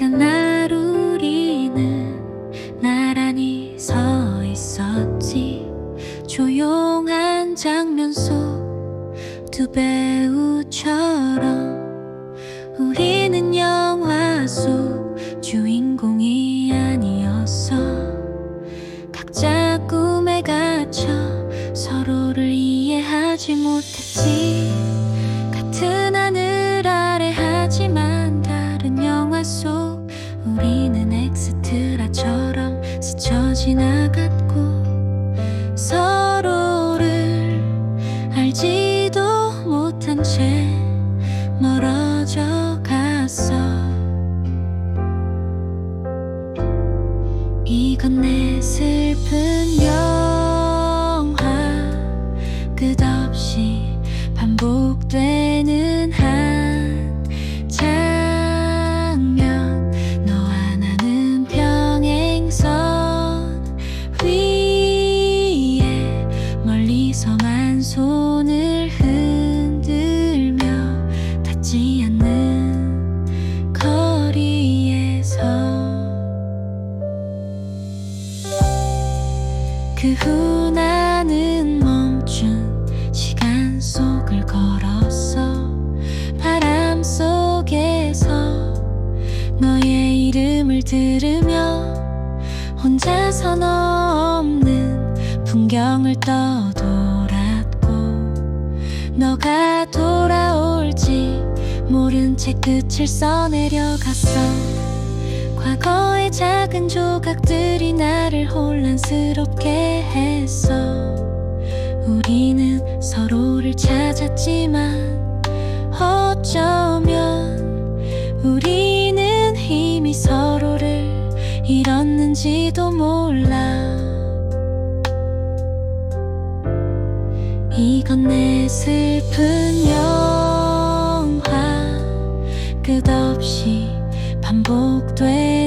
그날 우리는 나란히 서 있었지. 조용한 장면 속 두 배우처럼 우리는 영화 속 주인공이 아니었어 각자 꿈에 갇혀 서로를 이해하지 못했지 우리는 엑스트라처럼 스쳐 지나갔고 서로를 알지도 못한 채 멀어져 갔어. 이건 내 슬픈 영 그 후 나는 멈춘 시간 속을 걸었어. 바람 속에서 너의 이름을 들으며 혼자서 너 없는 풍경을 떠돌았고 너가 돌아올지 모른 채 끝을 써내려갔어 과거의 작은 조각들이 나를 혼란스럽게 했어 우리는 서로를 찾았지만 어쩌면 우리는 이미 서로를 잃었는지도 몰라. 이건 내 슬픈 영 不对。